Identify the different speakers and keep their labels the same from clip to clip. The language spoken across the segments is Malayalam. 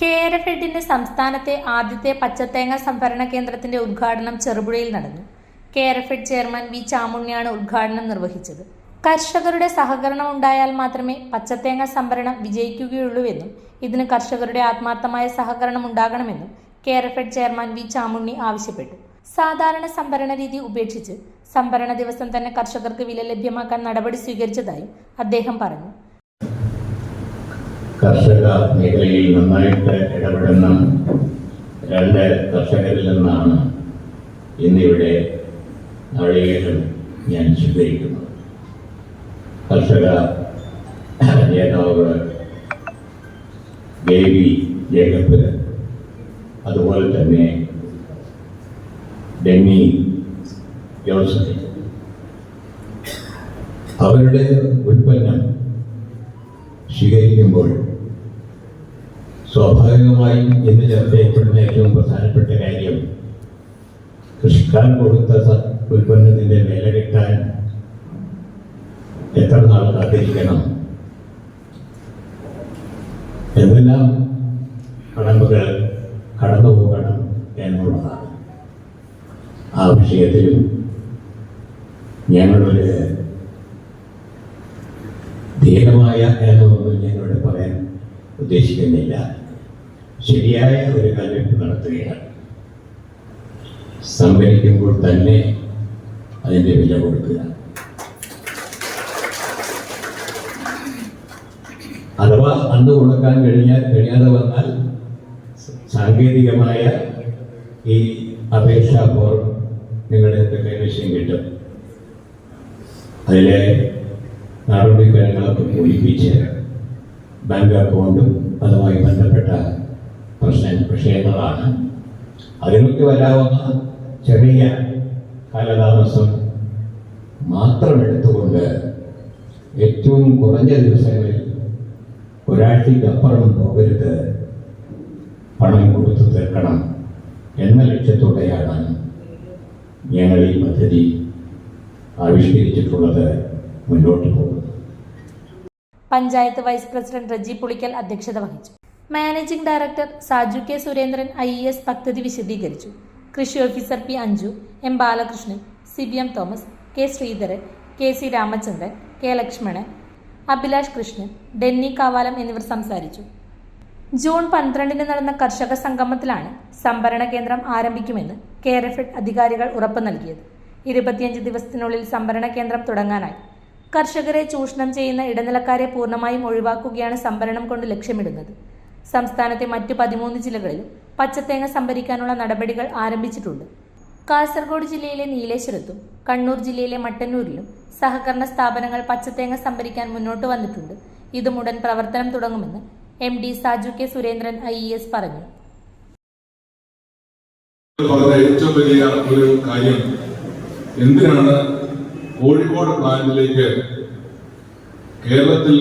Speaker 1: കേരഫെഡിന്റെ സംസ്ഥാനത്തെ ആദ്യത്തെ പച്ചത്തേങ്ങ സംഭരണ കേന്ദ്രത്തിന്റെ ഉദ്ഘാടനം ചെറുപുഴയിൽ നടന്നു. കേരഫെഡ് ചെയർമാൻ വി ചാമുണ്ണിയാണ് ഉദ്ഘാടനം നിർവഹിച്ചത്. കർഷകരുടെ സഹകരണം ഉണ്ടായാൽ മാത്രമേ പച്ചത്തേങ്ങ സംഭരണം വിജയിക്കുകയുള്ളൂവെന്നും ഇതിന് കർഷകരുടെ ആത്മാർത്ഥമായ സഹകരണം ഉണ്ടാകണമെന്നും കേരഫെഡ് ചെയർമാൻ വി ചാമുണ്ണി ആവശ്യപ്പെട്ടു. സാധാരണ സംഭരണ രീതി ഉപേക്ഷിച്ച് സംഭരണ ദിവസം തന്നെ കർഷകർക്ക് വില ലഭ്യമാക്കാൻ നടപടി സ്വീകരിച്ചതായും അദ്ദേഹം പറഞ്ഞു.
Speaker 2: കർഷക മേഖലയിൽ നന്നായിട്ട് ഇടപെടുന്ന രണ്ട് കർഷകരിൽ നിന്നാണ് ഇന്നിവിടെ നാളികേരം ഞാൻ സ്വീകരിക്കുന്നത്. കർഷക നേതാവ് ദേവി ജേക്കബ് അതുപോലെ തന്നെ ഡെന്നി വ്യവസായി അവരുടെ ഉൽപ്പന്നം സ്വീകരിക്കുമ്പോൾ സ്വാഭാവികമായും ഇന്ന് ചർച്ച ഏറ്റവും പ്രധാനപ്പെട്ട കാര്യം കൃഷിക്കാരൻ കൊടുത്ത ഉൽപ്പന്നത്തിന്റെ വില കിട്ടാൻ എത്ര നാൾ കാത്തിരിക്കണം? എന്തെല്ലാം ആ ഞങ്ങളുടെ ധീരമായ എന്നൊന്നും ഞങ്ങളോട് പറയാൻ ഉദ്ദേശിക്കുന്നില്ല. ശരിയായ ഒരു കല്ലെടുപ്പ് നടത്തുകയാണ്. സംഭരിക്കുമ്പോൾ തന്നെ അതിന്റെ വില കൊടുക്കുക. അഥവാ അന്ന് കൊടുക്കാൻ കഴിഞ്ഞാൽ കഴിയാതെ വന്നാൽ സാങ്കേതികമായ ഈ അപേക്ഷാ ഫോം നിങ്ങളുടെ കൈവശം കിട്ടും. അതിലെ നടപടിക്രമങ്ങളൊക്കെ പൂരിപ്പിച്ച് ബാങ്ക് അക്കൗണ്ടും അതുമായി ബന്ധപ്പെട്ട പ്രശ്ന വിഷയങ്ങളാണ്. അതിനൊക്കെ വരാവുന്ന ചെറിയ കാലതാമസം മാത്രം എടുത്തുകൊണ്ട് ഏറ്റവും കുറഞ്ഞ ദിവസങ്ങളിൽ ഒരാഴ്ചയ്ക്കപ്പുറം പോകരുത്. പണം കൊടുത്തു തീർക്കണം എന്ന ലക്ഷ്യത്തോടെയാണ് ഞങ്ങൾ ഈ പദ്ധതി ആവിഷ്കരിച്ചിട്ടുള്ളത് മുന്നോട്ട് പോകുന്നത്
Speaker 1: പഞ്ചായത്ത് വൈസ് പ്രസിഡന്റ് റജി പുളിക്കൽ അധ്യക്ഷത വഹിച്ചു. Managing director Saju K Surendran I S പദ്ധതി വിശദീകരിച്ചു. കൃഷി officer P Anju M Balakrishnan C B M Thomas K Sreedharan K C Ramachandran K Lakshmanan Abhilash Krishnan Denny Kavalam എന്നിവർ സംസാരിച്ചു. ജൂൺ പന്ത്രണ്ടിന് നടന്ന കർഷക സംഗമത്തിലാണ് സംഭരണ കേന്ദ്രം ആരംഭിക്കുമെന്ന് കെയർഫെഡ് അധികാരികൾ ഉറപ്പ് നൽകിയത്. ഇരുപത്തിയഞ്ച് ദിവസത്തിനുള്ളിൽ സംഭരണ കേന്ദ്രം തുടങ്ങാനായി. കർഷകരെ ചൂഷണം ചെയ്യുന്ന ഇടനിലക്കാരെ പൂർണമായും ഒഴിവാക്കുകയാണ് സംഭരണം കൊണ്ട് ലക്ഷ്യമിടുന്നത്. സംസ്ഥാനത്തെ മറ്റു പതിമൂന്ന് ജില്ലകളിലും പച്ചത്തേങ്ങ സംഭരിക്കാനുള്ള നടപടികൾ ആരംഭിച്ചിട്ടുണ്ട്. കാസർഗോഡ് ജില്ലയിലെ നീലേശ്വരത്തും കണ്ണൂർ ജില്ലയിലെ മട്ടന്നൂരിലും സഹകരണ സ്ഥാപനങ്ങൾ പച്ചത്തേങ്ങ സംഭരിക്കാൻ മുന്നോട്ട് വന്നിട്ടുണ്ട്. ഇതുമുടൻ പ്രവർത്തനം തുടങ്ങുമെന്ന് M D Saju K Surendran I S പറഞ്ഞു.
Speaker 3: പറഞ്ഞ ഏറ്റവും വലിയ ഒരു കാര്യം. എന്തിനാണ് കോഴിക്കോട് പ്ലാന്റിലേക്ക് കേരളത്തിൽ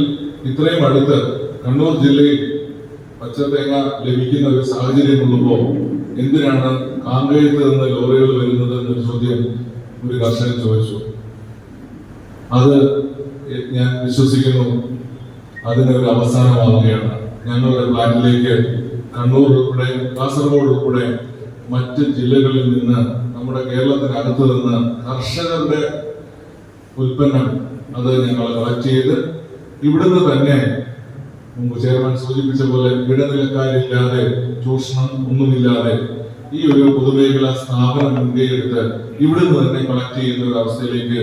Speaker 3: ഇത്രയും അടുത്ത് കണ്ണൂർ ജില്ലയിൽ പച്ചത്തേങ്ങ ലഭിക്കുന്ന ഒരു സാഹചര്യമുള്ളപ്പോൾ എന്തിനാണ് കാങ്കയത്ത് നിന്ന് ലോറികൾ വരുന്നത് എന്നൊരു ചോദ്യം ഒരു കർഷകൻ ചോദിച്ചു. അത് ഞാൻ വിശ്വസിക്കുന്നു. അതിനൊരു അവസാനമാവുകയാണ്. ഞങ്ങളുടെ പ്ലാന്റിലേക്ക് കണ്ണൂർ ഉൾപ്പെടെ കാസർഗോഡ് ഉൾപ്പെടെ മറ്റ് ജില്ലകളിൽ നിന്ന് നമ്മുടെ കേരളത്തിനകത്ത് നിന്ന് കർഷകരുടെ ഉൽപ്പന്നം അത് ഞങ്ങൾ കളക്ട് ചെയ്ത് ഇവിടുന്ന് തന്നെ മുമ്പ് ചെയർമാൻ സൂചിപ്പിച്ച പോലെ ഇടനിലക്കാരില്ലാതെ ചൂഷണം ഒന്നുമില്ലാതെ ഈ ഒരു പൊതുമേഖലാ സ്ഥാപനം മുൻകൈയെടുത്ത് ഇവിടുന്ന് തന്നെ കളക്ട് ചെയ്യുന്ന ഒരു അവസ്ഥയിലേക്ക്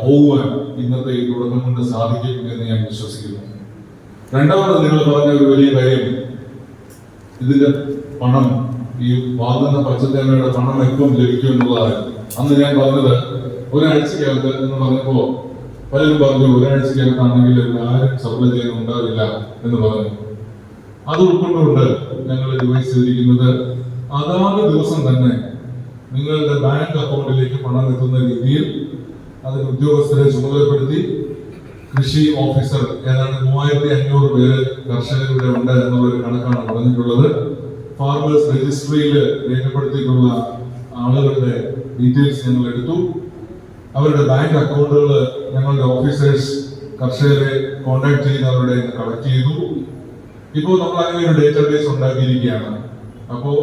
Speaker 3: പോകുവാൻ ഇന്നത്തെ ഈ തുടക്കം കൊണ്ട് സാധിക്കും എന്ന് ഞാൻ വിശ്വസിക്കുന്നു. രണ്ടാമത് നിങ്ങൾ പറഞ്ഞ ഒരു വലിയ കാര്യം. ഇതിന്റെ പണം ഈ വാങ്ങുന്ന പച്ചത്തേനയുടെ പണം എപ്പം ലഭിക്കും എന്നുള്ളതാണ്. അന്ന് ഞാൻ പറഞ്ഞത് ഒരാഴ്ചക്കകത്ത് എന്ന് പറഞ്ഞപ്പോ പലരും പറഞ്ഞു ഒരാഴ്ചക്കകത്താണെങ്കിൽ ആരും സപ്ലൈ ചെയ്യുന്ന ഉണ്ടാവില്ല എന്ന് പറഞ്ഞു. അത് ഉൾക്കൊണ്ടുകൊണ്ട് ഞങ്ങൾ ഡിവൈസ് ചെയ്തിരിക്കുന്നത് അതാത് ദിവസം തന്നെ നിങ്ങളുടെ ബാങ്ക് അക്കൗണ്ടിലേക്ക് പണം എത്തുന്ന രീതിയിൽ അതിന് ഉദ്യോഗസ്ഥരെ ചുമതലപ്പെടുത്തി കൃഷി ഓഫീസർ ഏതാണ്ട് മൂവായിരത്തി അഞ്ഞൂറ് പേര് കർഷകരുടെ ഉണ്ട് എന്നുള്ളൊരു കണക്കാണ് പറഞ്ഞിട്ടുള്ളത്. ഫാർമേഴ്സ് രജിസ്ട്രിയിൽ രേഖപ്പെടുത്തിയിട്ടുള്ള ആളുകളുടെ ഡീറ്റെയിൽസ് ഞങ്ങൾ എടുത്തു. അവരുടെ ബാങ്ക് അക്കൗണ്ടുകൾ ഞങ്ങളുടെ ഓഫീസേഴ്സ് കർഷകരെ കോൺടാക്ട് ചെയ്ത് അവരുടെ കളക്ട് ചെയ്തു. ഇപ്പോൾ നമ്മൾ അങ്ങനെ ഒരു ഡേറ്റാബേസ് ഉണ്ടാക്കിയിരിക്കുകയാണ്. അപ്പോൾ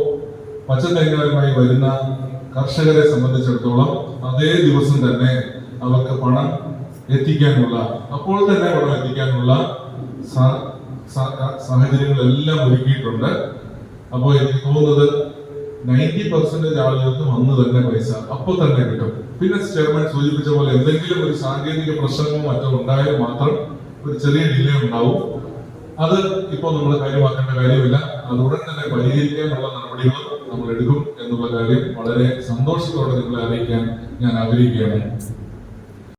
Speaker 3: പച്ചത്തേങ്ങയുമായി വരുന്ന കർഷകരെ സംബന്ധിച്ചിടത്തോളം അതേ ദിവസം തന്നെ അവർക്ക് പണം എത്തിക്കാനുള്ള അപ്പോൾ തന്നെ അവിടെ എത്തിക്കാനുള്ള സാഹചര്യങ്ങളെല്ലാം ഒരുക്കിയിട്ടുണ്ട്. അപ്പോൾ എനിക്ക് തോന്നുന്നത് നയന്റി പെർസെന്റേജ് ആളുകൾക്ക് വന്ന് തന്നെ പൈസ അപ്പോൾ തന്നെ കിട്ടും. പിന്നെ ചെയർമാൻ സൂചിപ്പിച്ച പോലെ എന്തെങ്കിലും ഒരു സാങ്കേതിക പ്രശ്നമോ മറ്റോ ഉണ്ടായാൽ മാത്രം ഒരു ചെറിയ ഡിലേ ഉണ്ടാവും. അത് ഇപ്പോൾ നമ്മൾ കാര്യമാക്കേണ്ട കാര്യമില്ല. അത് ഉടൻ തന്നെ പരിഹരിക്കാനുള്ള നടപടികൾ നമ്മൾ എടുക്കും എന്നുള്ള കാര്യം വളരെ സന്തോഷത്തോടെ നിങ്ങളെ അറിയിക്കാൻ ഞാൻ ആഗ്രഹിക്കുകയാണ്.